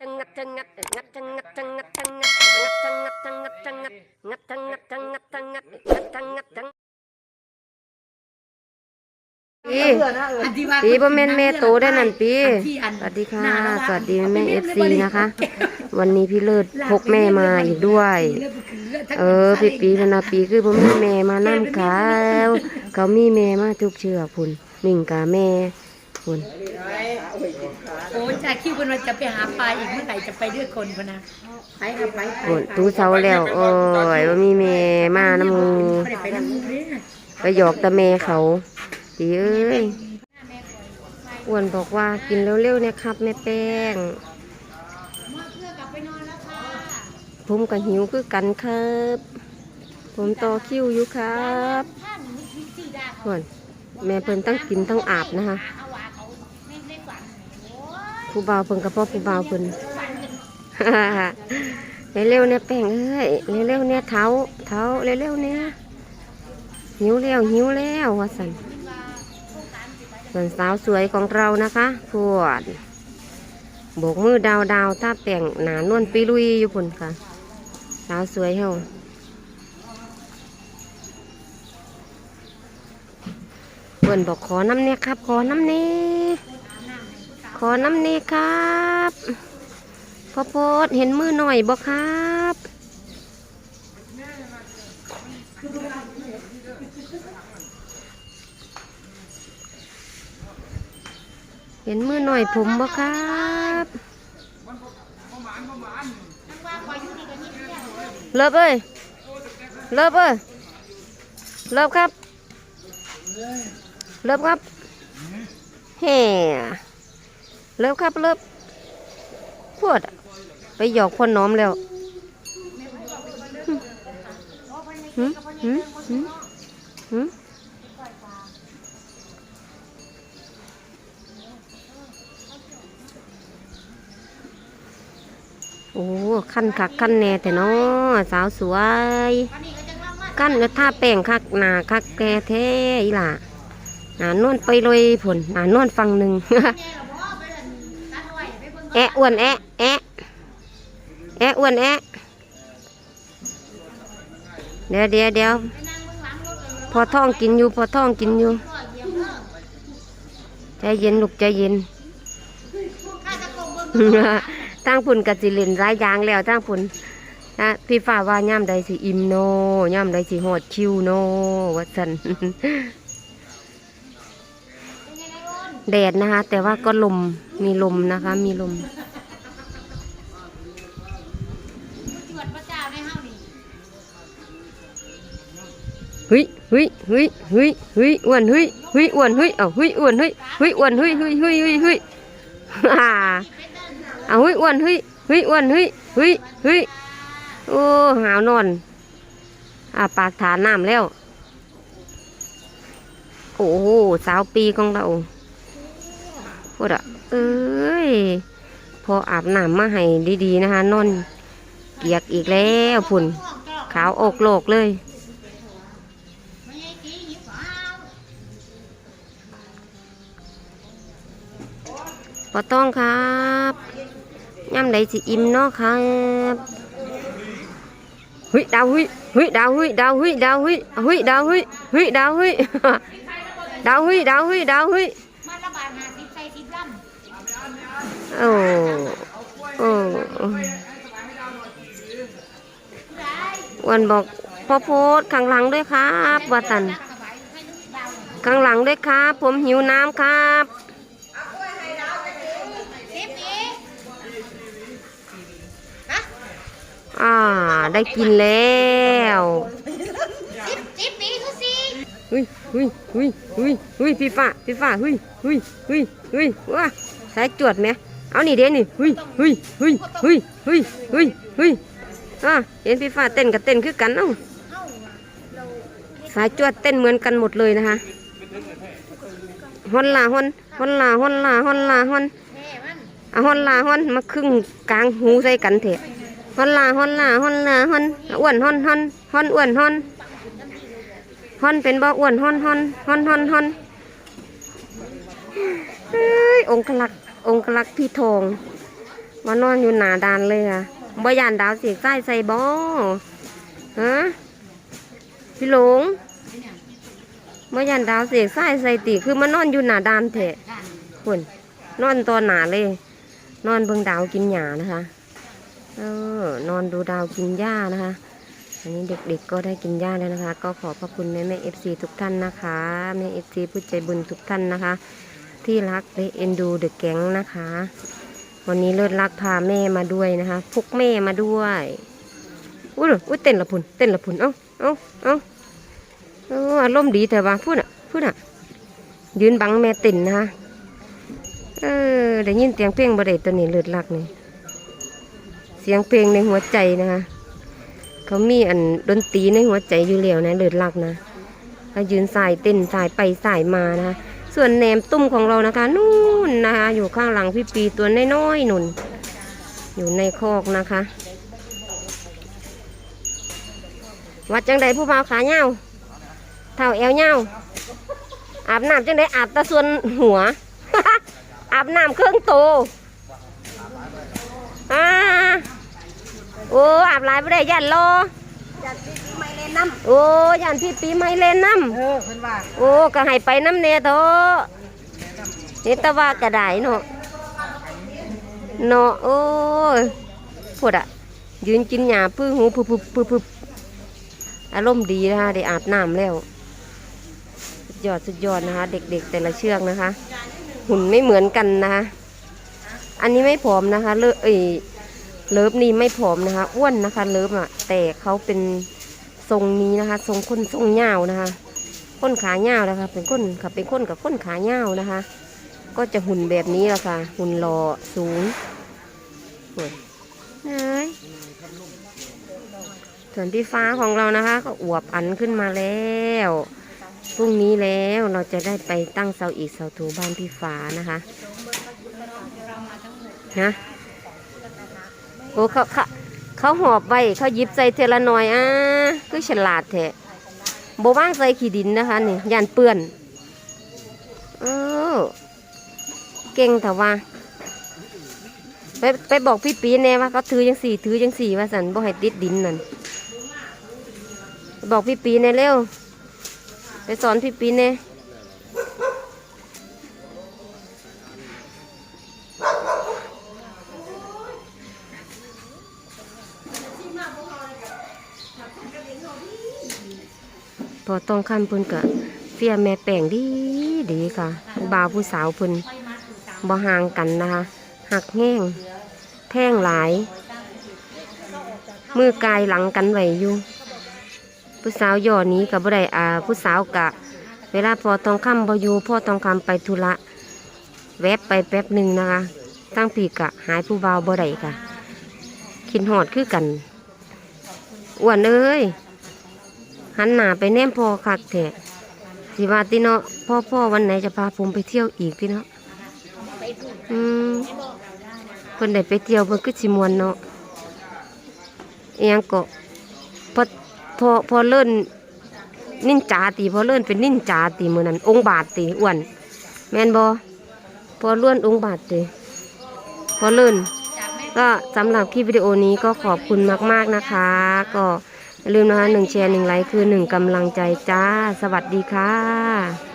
ทังงัดทังงังทังทังทังงังทังทังงังทังทังทังงังทังทังปีปีบ่แมนแม่โตได้นั่นปีสวัสดีค่ะ สวัสดีแม่เอฟซีนะคะ วันนี้พี่เลิศพกแม่มาอีกด้วย เออพี่ปีพนาปีคือพ่อแม่มานั่งขาเขามีแม่มาทุกเชือกพุ่นหนึ่งกาแม่ พุ่นโอ้จากคิวคนว่าจะไปหาปลาอีกเมื่อไหร่จะไปด้วยคนพะนะไปค่ะไปไปพุ่นตู้เสาแล้วโอ้ยว่ามีแม่มาน้ำมูไม่ได้ไปนั่งมุกเนี่ยไปหยอกแตะแม่เขาปีเอ้ยอ้วนบอกว่ากินเร็วๆเนี่ยครับแม่แป้งผมก็หิวคือกันครับ ผมต่อคิวอยู่ครับส่วนแม่เพิ่นตั้งกินตั้งอาบนะคะ ผู้บ่าวเพิ่นกับพ่อผู้บ่าวเพิ่นเร็วๆเนี่ยแป้งเอ้ยเร็วๆเนี่ยเท้าเท้าเร็วๆเนี่ยหิวแล้วหิวแล้วว่าสันส่วนสาวสวยของเรานะคะพวดโบกมือดาวดาวๆท่าแป้งหนานวลปีลุยอยู่พุ่นค่ะ สาวสวยเฮาเพิ่นบอกขอน้ำเนี่ยครับ ขอน้ำเนี่ย ขอน้ำเนี่ครับพ่อโพดเห็นมือหน่อยบ่ครับเห็นมือหน่อยผมบ่ครับเลิฟเอ้ยเลิฟเอ้ยเลิฟครับ เลิฟครับแฮ่ เลิฟครับเลิฟพวด ไปหยอกพ่อน้อมแล้วหืมหืมหืมหืมโอ้ขั้นคักขั้นแน่แต่นาะสาวสวยขั้นก็ท่าแป้งคักหนาคักแกแท้อีหล่ะหนานวลไปเลยผลหนานวลฟังหนึ่ง แอะอ้วนแอะแอะแอะอ้วนแอะเดี๋ยวเดี๋ยวเดี๋ยวพอท้องกินอยู่ พอท้องกินอยู่ ใจเย็นลูกใจเย็นตั้งพุ่นกสิเล่นรายอยางแล้วตั้งพุ่นนะพี่ฟ้าว่าย่ำใดสิอิ่มโนย่ำใดสิหอดคิวโนวัดสัน แดดนะคะ แต่ว่าก็ลมมีลมนะคะ มีลมเฮ้ยเฮ้ยเฮ้ยเฮ้ยเฮ้ยอ้วนเฮ้ยเฮ้ยอ้วนเฮ้ยเอาเฮ้ยอ้วนเฮ้ยเฮ้ยอ้วนเฮ้ยเฮ้ยเฮ้ยเฮ้ยเฮ้ยฮ่าเอาเฮ้ยอ้วนเฮ้ยเฮ้ยอ้วนเฮ้ยเฮ้ยเฮ้ยโอ้หาวนอนอ่าปากฐานน้ำแล้ว โอ้โหสาวปีของเราพูดอะ เอ้ย พออาบน้ำมาให้ดีๆนะคะนอนเกียกอีกแล้วพุ่น ขาวอกโลกเลยปอต้องครับย่ำใดสิอิ่มเนาะครับเฮ้ยดาวเฮ้ยเฮ้ยดาวเฮ้ยดาวเฮ้ยดาวเฮ้ยเฮ้ยดาวเฮ้ยเฮ้ยดาวเฮ้ยดาวเฮ้ยดาวเฮ้ยดาวเฮ้ย โอ้โอ้วันบอกพ่อโพดข้างหลังด้วยครับวาตัน ข้างหลังด้วยครับ ผมหิวน้ำครับอ่า ได้กินแล้วำสิบปีคือสิเฮ้ยเฮ้ยเฮ้ยเฮ้ยเฮ้ยพี่ฟ้าพี่ฟ้าเฮ้ยเฮ้ยเฮ้ยเฮ้ยว้าสายจวดไหม เอานี่เด้นี่เฮ้ยเฮ้ยเฮ้ยเฮ้ยเฮ้ยเฮ้ยเฮ้ยอ่าเห็นพี่ฟ้าเต้นกับเต้นคือกันเอ้าสายจวดเต้นเหมือนกันหมดเลยนะคะฮอนลาฮอนฮอนลาฮอนลาฮอนลาฮอนอะฮอนลาฮอนมาครึ่งกลางหูใส่กันเถอะฮอนลาฮอนลาฮอนลาฮอนอ้วนฮอนฮอนฮอนอ้วนฮอนฮอนเป็นบ่อ้วนฮอนฮอนฮอนฮอนฮอนเอ้ยองคลักษ องคลักษ์พี่ทองมานอนอยู่หนาดานเลยอะบ่ยานดาวเสียใส่ใส่บ่ฮะพี่หลงบ่ยานดาวเสียใส่ใส่ติคือมานอนอยู่หนาดานเถอะคุณนอนตัวหนาเลย นอนเบิ่งดาวกินหญ้านะคะเออนอนดูดาวกินหญ้านะคะอันนี้เด็กๆก็ได้กินหญ้าแล้วนะคะ ก็ขอบพระคุณแม่แม่เอฟซีทุกท่านนะคะแม่เอฟซีผู้ใจบุญทุกท่านนะคะ ที่รักและเอ็นดูเดอะแก๊งนะคะ วันนี้เลิศรักพาแม่มาด้วยนะคะพกแม่มาด้วยอุ้ยอุ้ยเต้นละพุนเต้นละพุนเอ้าเอ้าเอ้าเอออารมณ์ดีแต่ว่าพูดอะพูดอะ ยืนบังแม่เต้นนะคะเออได้ยินเสียงเพลงบ่ได้ตัวนี้เลิศรักนี่เสียงเพลงในหัวใจนะคะเขามีอันดนตรีในหัวใจอยู่แล้วนะเลิศรักนะเขายืนสายเต้นสายไปสายมานะคะ ส่วนแหนมตุ้มของเรานะคะ นู่นนะคะ อยู่ข้างหลังพี่ปีตัวน้อยๆหนุน อยู่ในคอกนะคะ วัดจังใดผู้บ่าวขาเงาเท่าแอวเงาอาบน้ำจังใดอาบตะส่วนหัว อาบน้ำเครื่องโตอ่าโอ้อาบหลายไม่ได้ยันรอจัดปีไม่ เล่นน้โอ้ยันพี่ปีไม่เล่นน้ำำเออเพิ่นว่าโอ้ก็ให้ไปน้ำเนโตนี่แตะว่ากระไดเนาะเนาะโอ้ยพูดอะยืนกินหญ้าพื้หูพึบพึบพึบพึบอารมณ์ดีนะคะได้อาบน้ำแล้วสุดยอดสุดยอดนะคะ เด็กๆแต่ละเชือกนะคะ หุ่นไม่เหมือนกันนะคะอันนี้ไม่ผอมนะคะ เลอะเอยเลิฟนี่ไม่ผอมนะคะ อ้วนนะคะ เลิฟอะแต่เขาเป็น ทรงนี้นะคะ ทรงคนทรงยาวนะคะก้นขาเงานะคะ เป็นก้นขับเป็นก้นกับก้นขาเงาวนะคะ ก็จะหุ่นแบบนี้แหละค่ะ หุ่นหล่อสูงโอ้ยเอ้ยส่วนพี่ฟ้าของเรานะคะ ก็อวบอันขึ้นมาแล้วพรุ่งนี้แล้วเราจะได้ไปตั้งเสาอีกเสาถูบ้านพี่ฟ้านะคะนะโอ้เขาเขาเขาหอบไว้เขายิบใส่เทละหน่อยอะ คือฉลาดแท้โบว่างใส่ขี้ดินนะคะนี่ยานเปื้อนเออเก่งแต่ว่า ไปไปบอกพี่ปีแน่ว่าเขาถือยังสี่ถือยังสี่ว่าสันบ่ให้ติดดินนั่นบอกพี่ปีแน่เร็ว ไปสอนพี่ปีแน่ พอต้องขั้นเพิ่นกะเฟียแม่แป้งดีดีค่ะผู้บ่าวผู้สาวเพิ่นบ่ห่างกันนะคะหักแห้งแท่งหลาย มือกายหลังกันไหวอยู่ ผู้สาวย่อหนี้กับบ่ได้อ่าผู้สาวกะ เวลาพอทองคำบ่อยู่พ่อทองคำไปธุระแวบไปแป๊บหนึ่งนะคะ ตั้งปีกะหายผู้บ่าวบ่ได้ค่ะคินหอดคือกันอ้วนเอ้ย หันหน้าไปแนมพอคักแท้สิว่าติเนาะพ่อพ่อวันไหนจะพาผมไปเที่ยวอีกติเนาะอืมเพิ่นได้ไปเที่ยวเพิ่นคือสิมวนเนาะเอียงก็พอพอพอเลิ่อนนิ่นจาตีพอเลิ่อนเป็นนิ่นจาตีมือนั้นองค์บาทตีอ้วนแมนบอพอเลื่อนองค์บาทตีพอเลิ่อนก็สำหรับคลิปวิดีโอนี้ก็ขอบคุณมาก ๆนะคะ ก็ อย่าลืมนะคะหนึ่งแชร์หนึ่งไลค์คือหนึ่งกำลังใจจ้า สวัสดีค่ะ